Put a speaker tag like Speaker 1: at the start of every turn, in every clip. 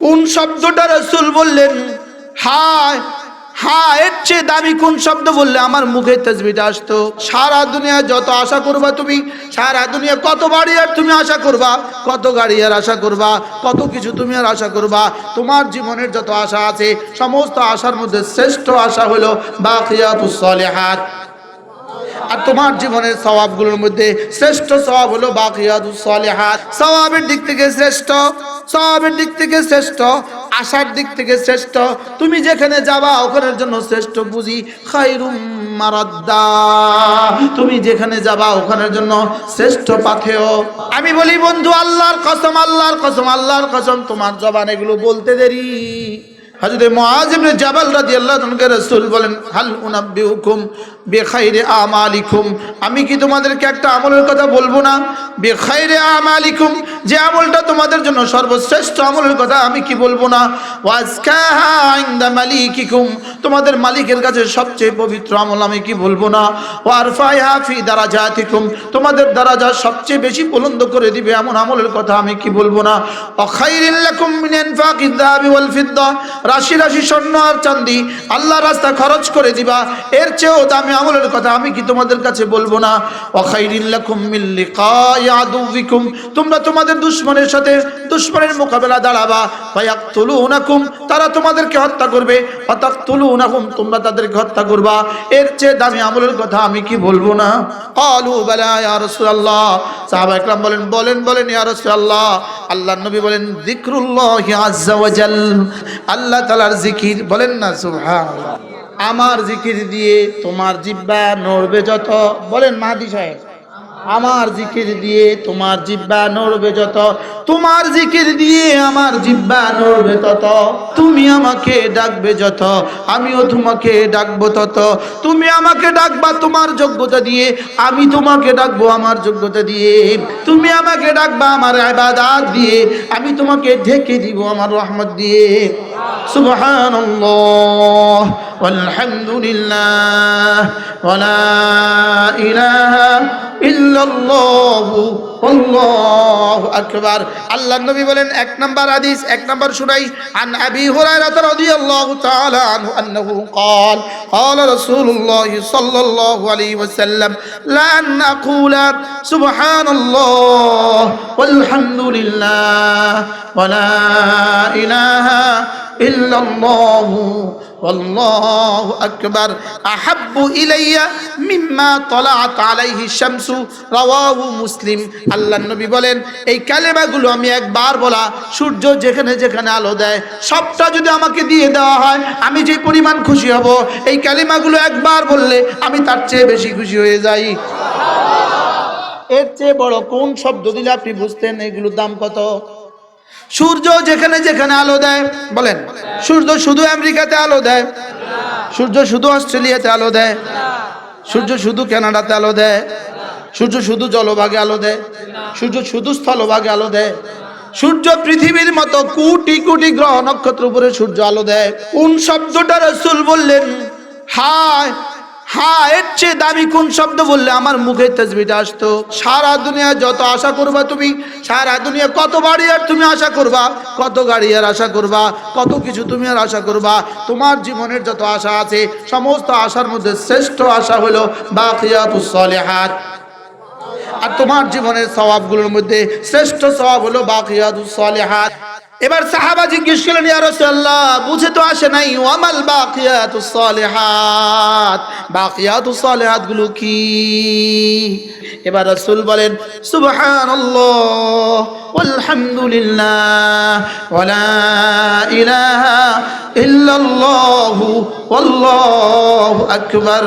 Speaker 1: কোন শব্দটা রসুল বললেন? হায় হ্যাঁ এর চেয়ে দামি কোন শব্দ বললে আমার মুখে তসবিটা আসতো? সারা দুনিয়া যত আশা করবা তুমি, সারা দুনিয়া কত বাড়ি আর তুমি আশা করবা? কত গাড়ি আর আশা করবা? কত কিছু তুমি আর আশা করবা? তোমার জীবনের যত আশা আছে, সমস্ত আশার মধ্যে শ্রেষ্ঠ আশা হলো বাকিয়াতুস সলিহাত। আর তোমার জীবনের সওয়াবগুলোর মধ্যে শ্রেষ্ঠ সওয়াব হলো বাকিয়াতুস সলিহাত। সওয়াবের দিক থেকে শ্রেষ্ঠ, সওয়াবের দিক থেকে শ্রেষ্ঠ, আশার দিক থেকে শ্রেষ্ঠ। তুমি যেখানে যাবা, ওখানের জন্য শ্রেষ্ঠ বুঝি খাইরুম তুমি যেখানে যাবা, ওখানের জন্য শ্রেষ্ঠ পাথেয়। আমি বলি, বন্ধু, আল্লাহর কসম আল্লাহর কসম আল্লাহর কসম, তোমার জবান এগুলো বলতে দেরি। হযরত মুআজ জাবাল রাদিয়াল্লাহু আনহু রাসূল বলেন, হাল উনাব্বিউকুম বিখাইরি আমালিকুম। আমি কি তোমাদেরকে একটা আমলের কথা বলব না? বিখাইরি আমালিকুম, যে আমলটা তোমাদের জন্য সর্বশ্রেষ্ঠ আমলের কথা আমি কি বলব না? ওয়াজকাহা ইনদা মালিকিকুম, তোমাদের মালিকের কাছে সবচেয়ে পবিত্র আমল আমি কি বলব না? ওয়ারফাইহা ফি দারাজাতিকুম, তোমাদের দারাজা সবচেয়ে বেশি বুলন্দ করে দিবে এমন আমলের কথা আমি কি বলব না? অখাইরিন লাকুম মিন ইনফাকিদ যাহাবি ওয়াল ফিদ্দা, রাশি রাশি স্বর্ণ আর চাঁদি আল্লাহ রাস্তা খরচ করে দিবা। এর চেয়েও দামি আমলের কথা আমি কি তোমাদের কাছে বলব না? অখাইরিন লাকুম লিকাই আদুবিকুম তোমরা তোমাদের দুশমনের সাথে দুশমনের মোকাবেলা দাঁড়াবা। ফায়াকতুলুনাকুম, তারা তোমাদেরকে হত্যা করবে। ফাতাকতুলুনাকুম তোমরা তাদেরকে হত্যা করবা। এর চেয়ে দামি আমলের কথা আমি কি বলব না? ক্বালু বালা, ইয়া রাসূলুল্লাহ। সাহাবা একরাম বলেন বলেন বলেন, ইয়া রাসূলুল্লাহ। আল্লাহর নবী বলেন, যিকরুল্লাহি আযজা ওয়া জাল। আল্লাহ তাআলার জিকির, বলেন না, সুবহানাল্লাহ। আমার জিকির দিয়ে তোমার জিব্বা নড়বে যত। বলেন মাহাদি সাহেব, আমার জিকির দিয়ে তোমার জিব্বা নড়বে যত। তোমার জিকির দিয়ে আমার জিব্বা নড়বে তত। তুমি আমাকে ডাকবে যত, আমিও তোমাকে ডাকবো তত। তুমি আমাকে ডাকবা তোমার যোগ্যতা দিয়ে, আমি তোমাকে ডাকবো আমার যোগ্যতা দিয়ে। তুমি আমাকে ডাকবা আমার ইবাদত দিয়ে, আমি তোমাকে ঢেকে দিব আমার রহমত দিয়ে। সুবহানাল্লাহ। walhamdulillah ওয়ালা ইলাহা ইল্লাল্লাহু আল্লাহু আকবার আল্লাহর নবী বলেন এক নাম্বার হাদিস এক নাম্বার শুনাই আন আবি হুরায়রা রাদিয়াল্লাহু তাআলা আনহু আন্নাহু قال قال رسول الله صلى الله عليه وسلم لا نقول سبحان الله والحمد لله ولا اله الا الله والله আল্লাহ আকবার, আহাব্বু ইলাইয়া মিম্মা তলাত আলাইহি শামসু, রাওয়াহু মুসলিম। আল্লাহ নবী বলেন, এই কালেমাগুলো আমি একবার বলা, সূর্য যেখানে যেখানে আলো দেয়, সবটা যদি আমাকে দিয়ে দেওয়া হয়, আমি যে পরিমাণ খুশি হব, এই কালেমাগুলো একবার বললে আমি তার চেয়ে বেশি খুশি হয়ে যাই। এর চেয়ে বড় কোন শব্দ দিলে আপনি বুঝতেন এগুলোর দাম কত? সূর্য যেখানে যেখানে আলো দেয়, বলেন, সূর্য শুধু আমেরিকাতে আলো দেয় সূর্য শুধু অস্ট্রেলিয়াতে আলো দেয়। সূর্য শুধু কানাডাতে আলো দেয়। সূর্য শুধু জলভাগে আলো দেয়। সূর্য শুধু স্থলভাগে আলো দেয়। সূর্য পৃথিবীর মতো কোটি কোটি গ্রহ নক্ষত্র উপরে সূর্য আলো দেয়। কোন শব্দটা রসুল বললেন? হায়! হ্যাঁ এর চেয়ে দামি কোন শব্দ বললে আমার মুখে তসবিটা আসতো? সারা দুনিয়া যত আশা করবা তুমি, সারা দুনিয়া কত বাড়ি আর তুমি আশা করবা? কত গাড়ি আর আশা করবা? কত কিছু তুমি আর আশা করবা? তোমার জীবনের যত আশা আছে, সমস্ত আশার মধ্যে শ্রেষ্ঠ আশা হলো বাকিয়াতুস সলিহাত। আর তোমার জীবনের সওয়াবগুলোর মধ্যে শ্রেষ্ঠ সওয়াব হলো বাকিয়াতুস সলিহাত। এবার সাহাবা জিজ্ঞেস করলেন, ইয়া রাসূলুল্লাহ, বুঝে তো আসে নাই, ওয়ামাল বাকিয়াতুস সলিহাত? বাকিয়াতুস সলিহাতগুলো কি? এবার রাসূল বলেন, সুবহানাল্লাহ walhamdulillah ওয়ালা ইলাহা ইল্লাল্লাহু, ওয়াল্লাহু আকবার।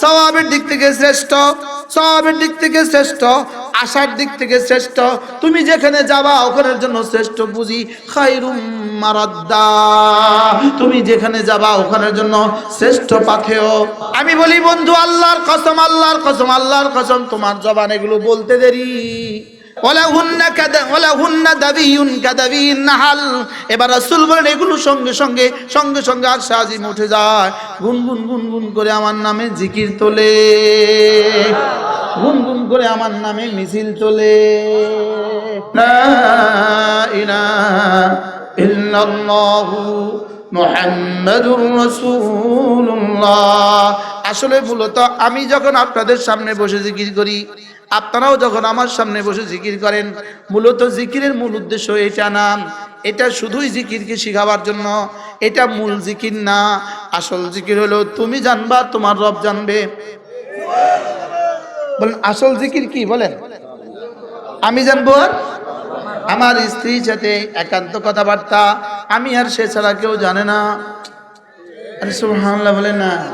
Speaker 1: সওয়াবের দিক থেকে শ্রেষ্ঠ। সওয়াবের দিক থেকে শ্রেষ্ঠ, আশার দিক থেকে শ্রেষ্ঠ। তুমি যেখানে যাবা, ওখানের জন্য শ্রেষ্ঠ বুঝি। খাইরুম মারাদ্দা। তুমি যেখানে যাবা, ওখানের জন্য শ্রেষ্ঠ পাথেও আমি বলি, বন্ধু, আল্লাহর কসম আল্লাহর কসম আল্লাহর কসম, তোমার জবান এগুলো বলতে দেরি। এবার রাসূল বলেন, এগুলো সঙ্গে সঙ্গে সঙ্গে সঙ্গে আর সাজিম উঠে যায়। গুনগুন গুনগুন করে আমার নামে জিকির তোলে। গুনগুন করে আমার নামে মিছিল তোলে। লা ইল্লাল্লাহু আসলে মূলত আমি যখন আপনাদের সামনে বসে জিকির করি, আপনারাও যখন আমার সামনে বসে জিকির করেন, মূলত জিকিরের মূল উদ্দেশ্য এটা না। এটা শুধুই জিকিরকে শিখাবার জন্য, এটা মূল জিকির না। আসল জিকির হলো, তুমি জানবা, তোমার রব জানবে। বলেন, আসল জিকির কি? বলেন। আমি জানব? আর আমার স্ত্রীর সাথে একান্ত কথাবার্তা, আমি আর সে ছাড়া কেউ জানে না। আরে সুবহানাল্লাহ বলেন না।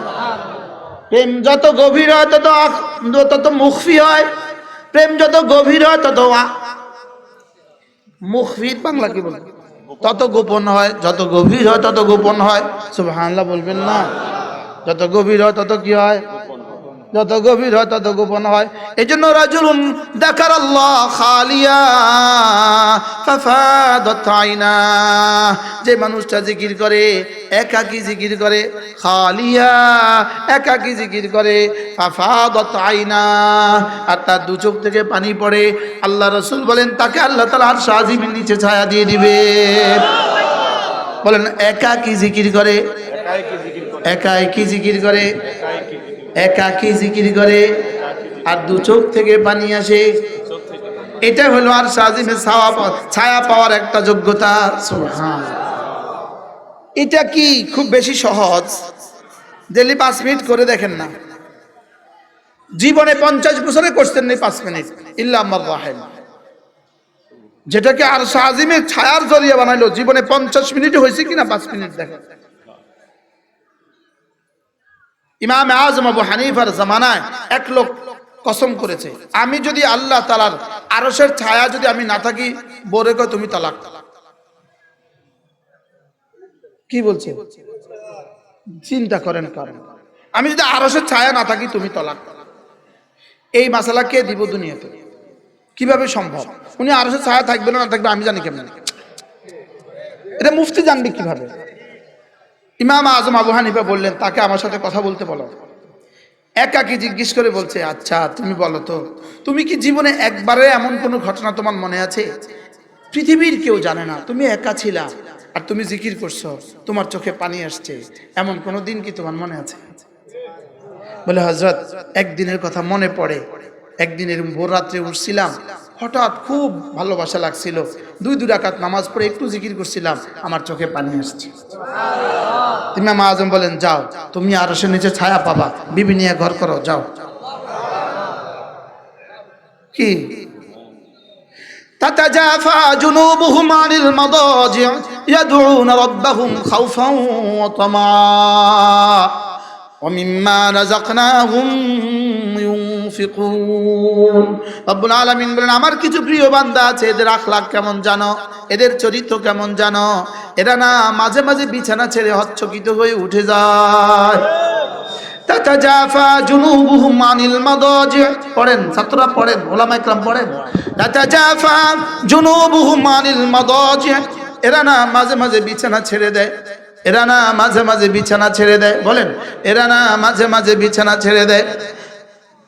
Speaker 1: প্রেম যত গভীর হয়, তত তত মুখফি হয়। প্রেম যত গভীর হয়, তত আ- মুখফি বাংলা কি বলে? তত গোপন হয়, যত গভীর হয়, তত গোপন হয়। সুবহানাল্লাহ বলবেন না। যত গভীর হয়, তত কি হয়? যত গভীর হয় তত গোপন হয়। এই জন্য রাজুলুন দেখার আল্লাহ খালিয়া যে মানুষটা জিকির করে, একাকি জিকির করে, খালিয়া, একাকি জিকির করে আইনা। আর তার দু চোখ থেকে পানি পড়ে। আল্লাহ রসুল বলেন, তাকে আল্লাহ তালা আর সাজিমের নিচে ছায়া দিয়ে দিবে। বলেন, একাকি জিকির করে একাই কি জিকির করে একাকি জিকির করে আর দু চোখ থেকে পানি আসে। এটা হলো আর সাজিমে ছায়া পাওয়া- ছায়া পাওয়ার একটা যোগ্যতা। এটা কি খুব বেশি সহজ? ডেলি পাঁচ মিনিট করে দেখেন না। জীবনে পঞ্চাশ বছরে করছেন নেই পাঁচ মিনিট। ইল্লা আমার যেটাকে আর সাজিমের ছায়ার জরিয়া বানাইলো, জীবনে পঞ্চাশ মিনিট হয়েছে কিনা পাঁচ মিনিট দেখেন। ইমাম আজম আবু হানিফার জামানায় এক লোক কসম করেছে, আমি যদি আল্লাহ তালার আরসের ছায়া যদি আমি না থাকি বরে কয়, তুমি তালাক কি বলছে? চিন্তা করেন কারণ আমি যদি আরসের ছায়া না থাকি, তুমি তালাক এই মাসালা কে দিব দুনিয়াতে? কীভাবে সম্ভব? উনি আরসের ছায়া থাকবে না থাকবে, আমি জানি কেমন। এটা মুফতি জানবে কীভাবে? ইমাম আজম আবু হানিফা বললেন, তাকে আমার সাথে কথা বলতে বলো। একাকি জিজ্ঞেস করে বলছে আচ্ছা তুমি বলো তো, তুমি কি জীবনে একবারে এমন কোনো ঘটনা তোমার মনে আছে? পৃথিবীর কেউ জানে না, তুমি একা ছিলা আর তুমি জিকির করছ, তোমার চোখে পানি আসছে, এমন কোনো দিন কি তোমার মনে আছে? বলে হজরত একদিনের কথা মনে পড়ে, একদিনের ভোর রাত্রে উঠছিলাম হঠাৎ খুব ভালোবাসা লাগছিল দুই দুই রাকাত নামাজ পড়ে একটু জিকির করছিলাম আমার চোখে পানি আসছে ইমাম আজম বলেন যাও তুমি আরো সে নিচে ছায়া পাবা বিবি নিয়ে ঘর করো যাও কি تتجافى جنوبهم عن المضاجع يدعون ربهم خوفا وطمعا ومما رزقناهم ينفقون রব্বুল আলামিন বলেন আমার কিছু প্রিয় বান্দা আছে এদের আখলাক কেমন জানো এদের চরিত্র কেমন জানো এরা না মাঝে মাঝে বিছানা ছেড়ে হচ্ছকিত হয়ে উঠে যায় তাতাজাফা জুনুবুহুম আনিল মাদাজি পড়েন ছাত্ররা পড়েন ওলামা ইকরাম পড়েন তাতাজাফা জুনুবুহুম আনিল মাদাজি এরা না মাঝে মাঝে বিছানা ছেড়ে দেয় এরা না মাঝে মাঝে বিছানা ছেড়ে দেয় বলেন এরা না মাঝে মাঝে বিছানা ছেড়ে দেয়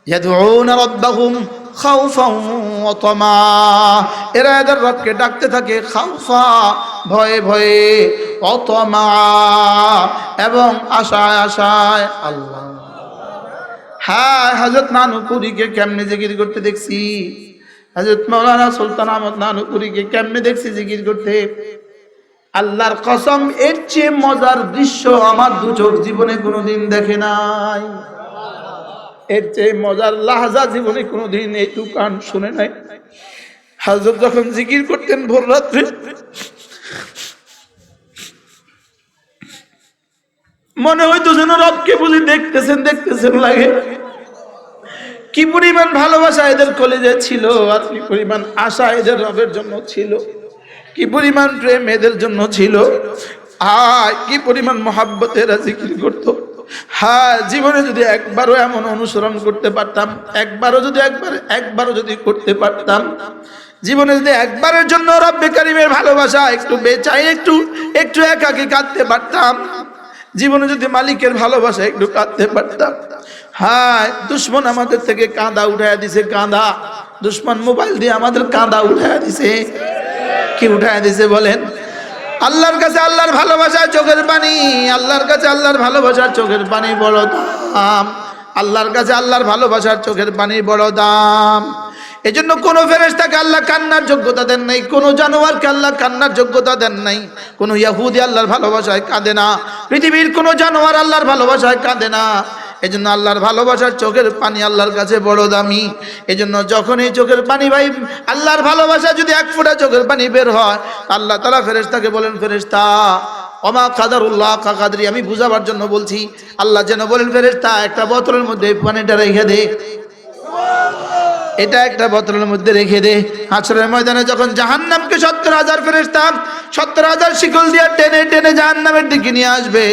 Speaker 1: ইয়াদউনা রাব্বাহুম খাউফান ওয়া তামা। এরা এদের রবকে ডাকতে থাকে খাউফা, ভয়ে ভয়ে অতমা এবং আশায় আশায় আল্লাহ। হ্যাঁ হজরত নানুপুরীকে কেমনে জিকির করতে দেখছি? হজরত মৌলানা সুলতান আহমদ নানুপুরীকে কেমনে দেখছি জিকির করতে? আল্লাহর কসম, এর চেয়ে মজার দৃশ্য আমার দু চোখ জীবনে কোনোদিন দেখে নাই। এর চেয়ে মজার লাহাজা জীবনে কোনোদিন এই দোকান শুনে নাই। হাজর যখন জিকির করতেন ভোর রাত্রে, মনে হইতো যেন রবকে বুঝি দেখতেছেন দেখতেছেন লাগে। কি পরিমাণ ভালোবাসা এদের কলেজে ছিল আর কি পরিমাণ আশা এদের রবের জন্য ছিল। কি পরিমাণ প্রেম এদের জন্য ছিল। আর কি পরিমাণ মহাব্বত এরা জিকির করতো। হ্যাঁ জীবনে যদি একবারও এমন অনুসরণ করতে পারতাম, একবারও যদি একবার, একবারও যদি করতে পারতাম, জীবনে যদি একবারের জন্য রব্বে কারিমের ভালোবাসা একটু বেচাই, একটু একটু একাকি কাঁদতে পারতাম, জীবনে যদি মালিকের ভালোবাসা একটু কাঁদতে পারতাম হ্যাঁ দুশ্মন আমাদের থেকে কাঁদা উঠায় দিছে, কাঁদা। দুশ্মন মোবাইল দিয়ে আমাদের কাঁদা উঠায় দিছে। কি উঠায় দিছে বলেন? আল্লাহর কাছে আল্লাহর ভালোবাসার চোখের পানি, আল্লাহর কাছে আল্লাহর ভালোবাসার চোখের পানি বড় দাম, আল্লাহর কাছে আল্লাহর ভালোবাসার চোখের পানি বড় দাম। এই জন্য কোনো ফেরেশতাকে আল্লাহ কান্নার যোগ্যতা দেন নাই, কোনো জানোয়ারকে আল্লাহ কান্নার যোগ্যতা দেন নাই, কোনো ইয়াহুদি আল্লাহর ভালোবাসায় কাঁদে না, পৃথিবীর কোনো জানোয়ার আল্লাহর ভালোবাসায় কাঁদে না। এই জন্য আল্লাহর ভালোবাসার চোখের পানি আল্লাহর কাছে বড় দামি। এই জন্য যখন এই চোখের পানি ভাই, আল্লাহর ভালোবাসা যদি এক ফোঁটা চোখের পানি বের হয়, আল্লাহ তালা ফেরেস্তাকে বলেন ফেরেস্তা অমা কাদারুল্লাহ কাকাদি আমি বুঝাবার জন্য বলছি, আল্লাহ যেন বলেন ফেরেস্তা একটা বোতলের মধ্যে পানিটা রেখে দে। এটা একটা বোতলের মধ্যে রেখে দে। হাসরের ময়দানে যখন জাহান্নামকে সত্তর হাজার ফেরেস্তাম সত্তর হাজার শিকল দিয়ে টেনে টেনে জাহান্নামের দিকে নিয়ে আসবে,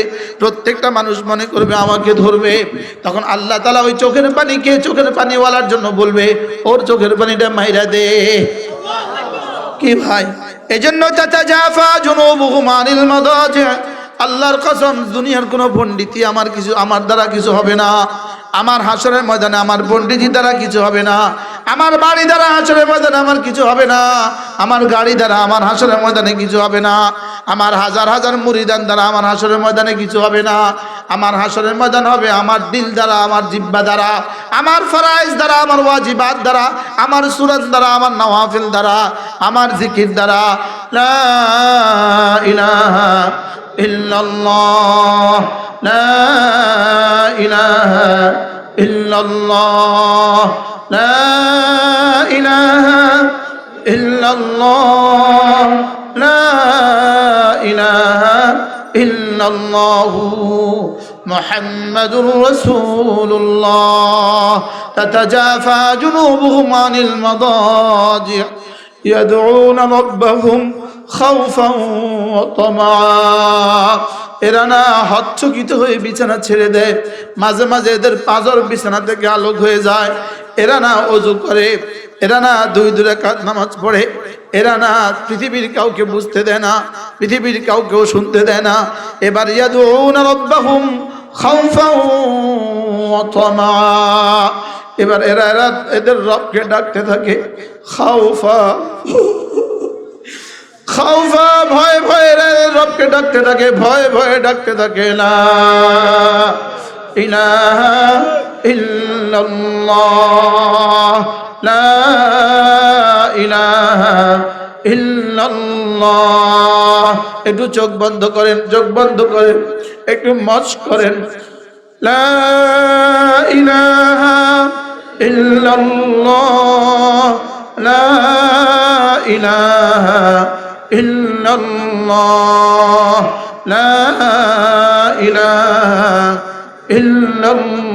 Speaker 1: প্রত্যেকটা মানুষ মনে করবে, আমাকে ধরবে। তখন আল্লাহ তালা ওই চোখের পানিকে চোখের পানিওয়ালার জন্য বলবে, ওর চোখের পানিটা মাইরা দে। কি ভাই? এজন্য চাচা জাফা জুনুবুহুম আনিল মাদাজি আল্লাহর কসম, দুনিয়ার কোনো পণ্ডিতি আমার কিছু, আমার দ্বারা কিছু হবে না। আমার হাসরের ময়দানে আমার পণ্ডিতি দ্বারা কিছু হবে না। আমার বাড়ি দ্বারা হাসরের ময়দানে আমার কিছু হবে না। আমার গাড়ি দ্বারা আমার হাসরের ময়দানে কিছু হবে না। আমার হাজার হাজার মুরিদান দ্বারা আমার হাসরের ময়দানে কিছু হবে না। আমার হাসরের ময়দান হবে আমার দিল দ্বারা, আমার জিব্বা দ্বারা, আমার ফরাইজ দ্বারা, আমার ওয়াজিবাত দ্বারা, আমার সুরজ দ্বারা, আমার নওয়াফিল দ্বারা, আমার জিকির দ্বারা। লা ইলাহা ইলাহা ইল্লাল্লাহ। লা ইলাহা ইল্লাল্লাহ লা ইলাহা ইল্লাল্লাহ محمد رسول الله تتجافى جنوبهم عن المضاجع يدعون ربهم خوفا وطمعا এরা না হচ্ছকিত হয়ে বিছানা ছেড়ে দেয় মাঝে মাঝে এদের পাজর বিছানা থেকে আলোক হয়ে যায় এরা না অজু করে, এরা না দুই দূরে রাকাত নামাজ পড়ে, এরা না পৃথিবীর কাউকে বুঝতে দেয় না, পৃথিবীর কাউকেও শুনতে দেয় না। এবার ইয়াদুনা তামা। এবার এরা এরা এদের রবকে ডাকতে থাকে, খাউফা। খাউফা, ভয় ভয়ে এরা রবকে ডাকতে থাকে, ভয়ে ভয়ে ডাকতে থাকে না ইলাহা ইল্লাল্লাহ, লা ইলাহা ইল্লাল্লাহ। একটু চোখ বন্ধ করেন, চোখ বন্ধ করেন, একটু মজ করেন। লা ইলাহা ইল্লাল্লাহ, লা ইলাহা ইল্লাল্লাহ, লা ইলাহা ইল্লাল্লাহ।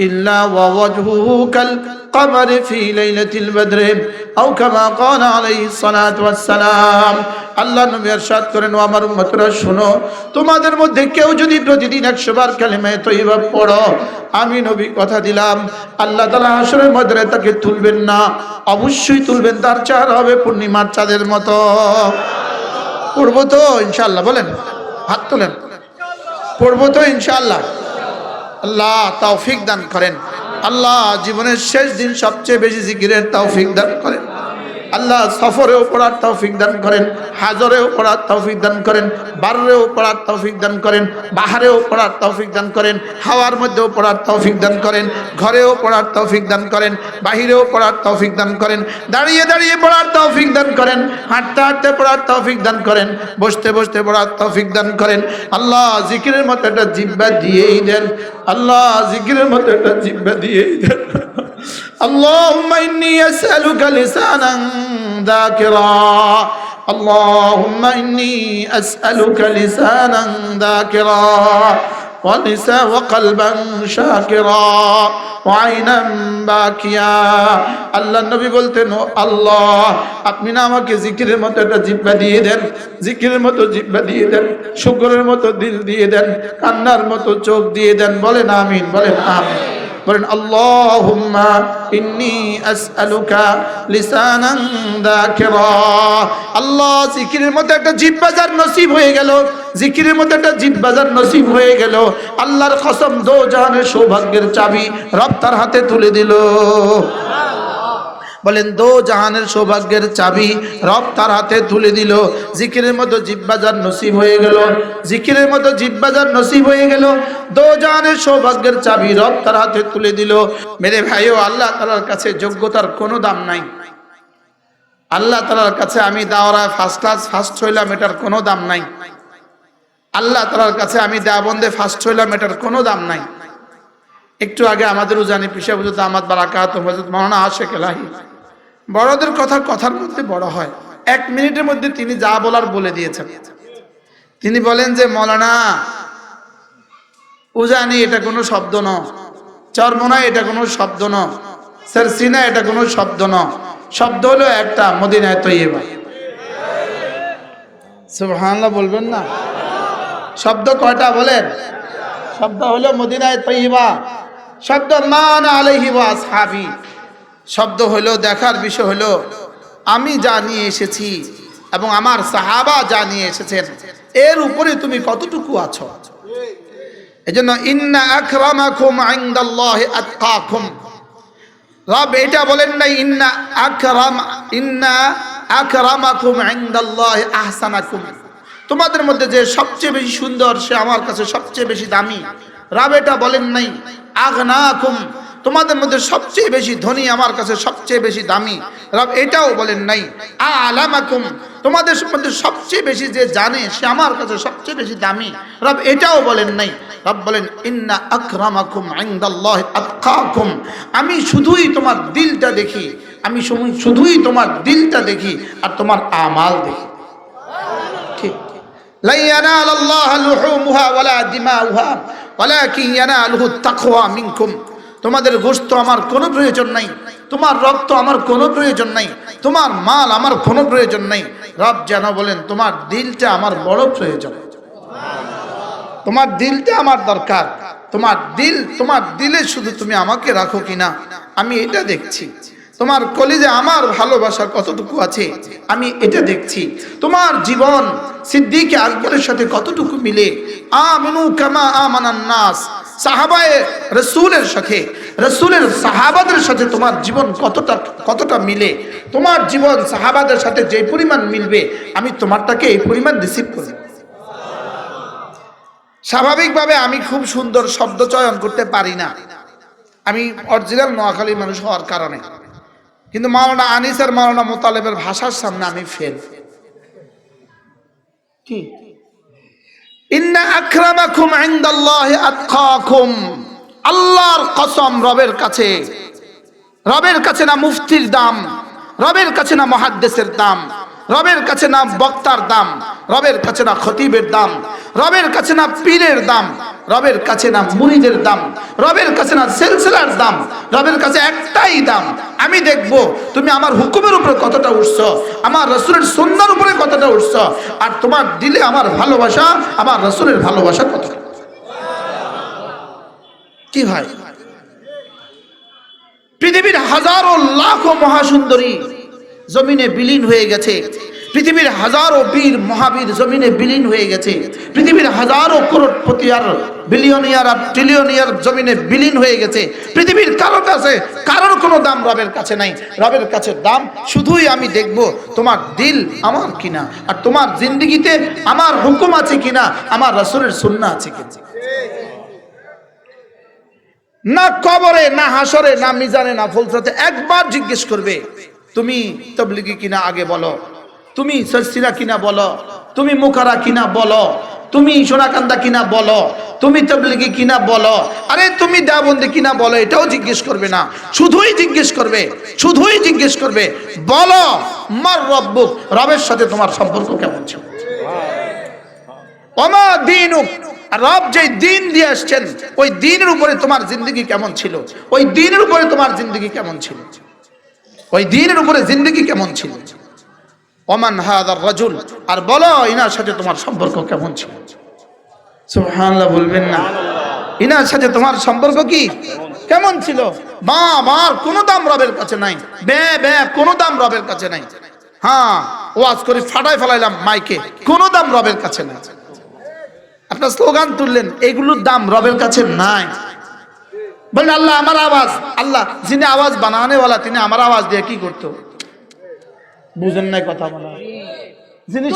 Speaker 1: إلا ووجهه كالقمر في ليلة البدر أو كما قال عليه الصلاة والسلام আল্লাহ নবী ارشاد করেন ও আমার উম্মতরা শুনো তোমাদের মধ্যে কেউ যদি প্রতিদিন একশো বার কালিমায়ে তৈবা পড়ো আমি নবী কথা দিলাম আল্লাহ তাআলা হাসরের মধ্যে তাকে তুলবেন না অবশ্যই তুলবেন তার চেহারা হবে পূর্ণিমার চাঁদের মতো পড়বো তো ইনশাআল্লাহ বলেন হাত তোলেন পড়বো তো ইনশাআল্লাহ আল্লাহ তৌফিক দান করেন। আল্লাহ জীবনের শেষ দিন সবচেয়ে বেশি জিকিরের তৌফিক দান করেন। আল্লাহ সফরেও পড়ার তৌফিক দান করেন হাজরেও পড়ার তৌফিক দান করেন বারেও পড়ার তৌফিক দান করেন বাহারেও পড়ার তৌফিক দান করেন হাওয়ার মধ্যেও পড়ার তৌফিক দান করেন ঘরেও পড়ার তৌফিক দান করেন বাহিরেও পড়ার তৌফিক দান করেন দাঁড়িয়ে দাঁড়িয়ে পড়ার তৌফিক দান করেন হাঁটতে হাঁটতে পড়ার তৌফিক দান করেন বসতে বসতে পড়ার তৌফিক দান করেন আল্লাহ জিকিরের মতো একটা জিব্বা দিয়েই দেন আল্লাহ জিকিরের মতো একটা জিব্বা দিয়েই দেন اللهم إني أسألك لسانا ذاكرا اللهم إني أسألك لسانا ذاكرا ولسا وقلبا شاكرا وعينا باكيا আল্লাহ নবী বলতেন ও আল্লাহ আপনি না আমাকে জিকিরের মতো একটা জিব্বা দিয়ে দেন জিকিরের মতো জিব্বা দিয়ে দেন শুকরের মতো দিল দিয়ে দেন কান্নার মতো চোখ দিয়ে দেন বলেন আমিন বলেন আমিন বলেন ইন্নী আল্লাহ জিকিরের মধ্যে একটা জিব্বাজার নসিব হয়ে গেল, জিকিরের মধ্যে একটা জিব্বাজার নসিব হয়ে গেল। আল্লাহর কসম দো জাহানের সৌভাগ্যের চাবি রব তার হাতে তুলে দিল। বলেন, দো জাহানের সৌভাগ্যের চাবি রব তার হাতে তুলে দিল। জিকিরের মতো জিব্বাজার নসিব হয়ে গেল। জিকিরের মতো জিব্বাজার নসিব হয়ে গেল। দো জাহানের সৌভাগ্যের চাবি রব তার হাতে তুলে দিল। মেরে ভাইও, আল্লাহ তালার কাছে যোগ্যতার কোনো দাম নাই। আল্লাহ তালার কাছে আমি দাওরায় ফার্স্ট ক্লাস ফার্স্ট হইলাম, এটার কোনো দাম নাই। আল্লাহ তালার কাছে আমি দেওয়াবন্দে ফার্স্ট হইলাম, এটার কোনো দাম নাই। একটু আগে আমাদের উজানি পিসা বুঝতে আমার বারাকাত হজরত মৌলানা আশেখ এলাহি বড়দের কথা কথার মধ্যে বড় হয়। এক মিনিটের মধ্যে তিনি যা বলার বলে দিয়েছেন। তিনি বলেন যে, মৌলানা, উজানি এটা কোনো শব্দ ন চরমোনা এটা কোনো শব্দ ন সারসিনা এটা কোনো শব্দ ন শব্দ হলো একটা মদিনায় তৈবা সুবহানাল্লাহ বলবেন না? শব্দ কয়টা বলেন? শব্দ হলো মদিনায় তৈবা শব্দ মান আলহি ওয়াসহাবি শব্দ হলো দেখার বিষয় হলো আমি যা নিয়ে এসেছি এবং আমার সাহাবা যা নিয়ে এসেছেন, এর উপরে তুমি কতটুকু আছো? এজন্য ইন্না আকরামাকুম ইনদাল্লাহি আতকাকুম। রব এটা বলেন নাই, ইন্না আকরাম, ইন্না আকরামাকুম ইনদাল্লাহি আহসানাকুম। তোমাদের মধ্যে যে সবচেয়ে বেশি সুন্দর, সে আমার কাছে সবচেয়ে বেশি দামি। রব এটা বলেন নাই, আগনাকুম তোমাদের মধ্যে সবচেয়ে বেশি ধনী আমার কাছে সবচেয়ে বেশি দামি রব এটাও বলেন নাই আলামাকুম তোমাদের মধ্যে সবচেয়ে বেশি যে জানে সে আমার কাছে সবচেয়ে বেশি দামি রব এটাও বলেন নাই রব বলেন ইন্না আকরামাকুম ইনদাল্লাহি আতকাকুম আমি শুধুই তোমার দিলটা দেখি আমি শুধু- শুধুই তোমার দিলটা দেখি আর তোমার আমাল দেখি ঠিক لا ينال الله لحومها ولا دماؤها ولكن يناله التقوى منكم তোমাদের গোস্ত আমার কোনো প্রয়োজন নাই। তোমার রক্ত আমার কোনো প্রয়োজন নাই। তোমার মাল আমার কোনো প্রয়োজন নাই। রব যেন বলেন, তোমার দিলটা আমার বড় প্রয়োজন। তোমার দিলটা আমার দরকার। তোমার দিল, তোমার দিলে শুধু তুমি আমাকে রাখো কিনা? আমি এটা দেখছি। তোমার কলিজে আমার ভালোবাসা কতটুকু আছে? আমি এটা দেখছি। তোমার জীবন সিদ্দিকে আকবরের সাথে কতটুকু মিলে? আমিনু কামা আমানান নাস। সাহাবায়ে রসুলের সাথে, রসুলের সাহাবাদের সাথে তোমার জীবন কতটা কতটা মিলে? তোমার জীবন সাহাবাদের সাথে যে পরিমাণ মিলবে, আমি তোমারটাকে এই পরিমাণ রিসিভ করি স্বাভাবিকভাবে আমি খুব সুন্দর শব্দ চয়ন করতে পারি না। আমি অরিজিনাল নোয়াখালী মানুষ হওয়ার কারণে। কিন্তু মাওলানা আনিস আর মাওলানা মোতালেবের ভাষার সামনে আমি ফেল কি? ইন্না আকরামাকুম ইনদাল্লাহি আতকাকুম। আল্লাহর কসম রবের কাছে। রবের কাছে না মুফতির দাম। রবের কাছে না মহাদ্দেশের দাম। রবের কাছে না বক্তার দাম। রবের কাছে না খতিবের দাম। রবের কাছে না পীরের দাম। রবের কাছে না মুরিদের দাম, রবের কাছে না সেলসেলার দাম, রবের কাছে একটাই দাম। আমি দেখব তুমি আমার হুকুমের উপরে কতটা উঠছ, আমার রসুলের সন্ন্যার উপরে কতটা উঠছ, আর তোমার দিলে আমার ভালোবাসা, আমার রসুলের ভালোবাসা কতটা? কি হয়? পৃথিবীর হাজারো লাখো মহাসুন্দরী জমিনে বিলীন হয়ে গেছে। পৃথিবীর হাজারো বীর মহাবীর জমিনে বিলীন হয়ে গেছে। পৃথিবীর হাজারো করোড়পতি আর বিলিয়নিয়ার আর ট্রিলিয়নিয়ার জমিনে বিলীন হয়ে গেছে। পৃথিবীর কারও কাছে কারোর কোনো দাম রবের কাছে নাই। রবের কাছে দাম শুধুই আমি দেখব তোমার দিল আমার কিনা, আর তোমার জিন্দগিতে আমার হুকুম আছে কিনা, আমার রসুলের সুন্না আছে কিনা। না কবরে, না হাসরে না মিজানে, না ফুলসাতে একবার জিজ্ঞেস করবে, তুমি তবলিগি কিনা আগে বলো। তুমি সস্তিরা কিনা বলো, তুমি মুখারা কিনা বলো, তুমি সোনাকান্দা কিনা বলো, তুমি তবলিগি কিনা বলো, আরে তুমি দাবন্দি কিনা বলো, এটাও জিজ্ঞেস করবে না। শুধুই জিজ্ঞেস করবে, শুধুই জিজ্ঞেস করবে, বলো, মার রব্বুক, রবের সাথে তোমার সম্পর্ক কেমন ছিল? অমা আর রব যে দিন দিয়ে আসছেন, ওই দিনের উপরে তোমার জিন্দগি কেমন ছিল? ওই দিনের উপরে তোমার জিন্দগি কেমন ছিল? ওই দিনের উপরে জিন্দগি কেমন ছিল? ওমান হাদার রাজুল, আর বলো ইনার সাথে তোমার সম্পর্ক কেমন ছিল? সুবহানাল্লাহ বলবেন না। ইনার সাথে তোমার সম্পর্ক কি? কেমন ছিল? মা আমার কোনো দাম রবের কাছে নাই। বে বে, কোনো দাম রবের কাছে নাই। হ্যাঁ ওয়াজ করে ফাটাই ফেলাইলাম মাইকে। কোনো দাম রবের কাছে নাই। আপনার স্লোগান তুললেন, এগুলোর দাম রবের কাছে নাই। বললেন, আল্লাহ, আমার আওয়াজ, আল্লাহ, যিনি আওয়াজ বানানেওয়ালা, তিনি আমার আওয়াজ দিয়ে কি করতো? বুঝেন নাই কথা বলা। যিনি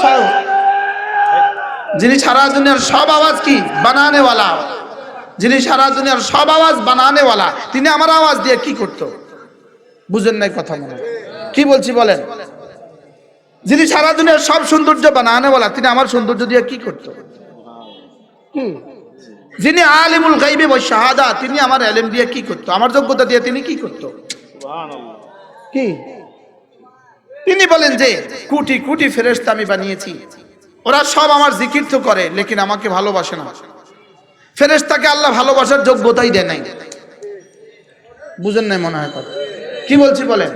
Speaker 1: যিনি সারা দুনিয়ার সব আওয়াজ কি? বানানেওয়ালা। যিনি সারা দুনিয়ার সব আওয়াজ বানানেওয়ালা। তিনি আমার আওয়াজ দিয়ে কি করতো? বুঝেন নাই কথা মনে কি বলছি বলেন? যিনি সারা দুনিয়ার সব সৌন্দর্য বানানেওয়ালা তিনি আমার সৌন্দর্য দিয়ে কি করতো? কি যিনি আলিমুল গাইবে ওই শাহাদা তিনি আমার এলেম দিয়ে কি করতো? আমার যোগ্যতা দিয়ে তিনি কি করতো? কি? তিনি বলেন যে, কোটি কোটি ফেরেশতা আমি বানিয়েছি। ওরা সব আমার জিকির তো করে, লেকিন আমাকে ভালোবাসে না। ফেরেশতাকে আল্লাহ ভালোবাসার যোগ্যতাই দেয় নাই। বুঝেন নাই মনে হয় কি বলছি বলেন?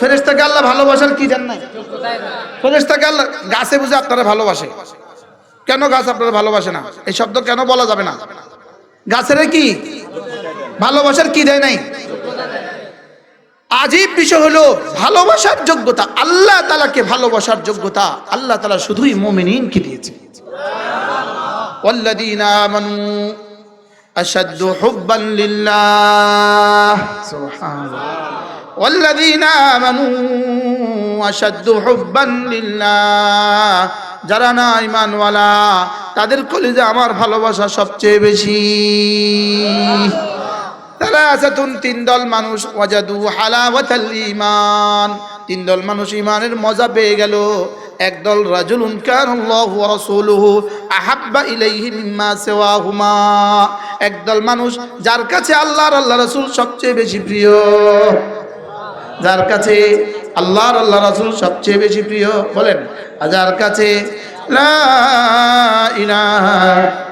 Speaker 1: ফেরেশতাকে আল্লাহ ভালোবাসার কি দেন নাই? ফেরেশতাকে আল্লাহ গাছে বুঝে আপনারা ভালোবাসে। কেন গাছ আপনারা ভালোবাসে না? এই শব্দ কেন বলা যাবে না? গাছের কি? ভালোবাসার কি দেয় নাই? আজীব বিষয় হলো ভালোবাসার যোগ্যতা আল্লাহ তালাকে ভালোবাসার যোগ্যতা আল্লাহ তালা শুধুই মোমিনকে দিয়েছে والذين آمنوا أشد حبا لله سبحان الله والذين آمنوا أشد حبا لله যারা না ইমানওয়ালা তাদের কলিজে আমার ভালোবাসা সবচেয়ে বেশি তালাসাতুন তিন দল মানুষ, ওয়াজাদু হালাওয়াতাল ঈমান। তিন দল মানুষ ইমানের মজা পেয়ে গেল। একদল রাজুলুন কানাল্লাহু ওয়া রাসূলুহু আহাব্বা ইলাইহি মিম্মা সিওয়াহুমা। একদল মানুষ যার কাছে আল্লাহর, আল্লাহ রাসূল সবচেয়ে বেশি প্রিয়। যার কাছে আল্লাহর, আল্লাহ রাসূল সবচেয়ে বেশি প্রিয়। বলেন যার কাছে লা ইলাহা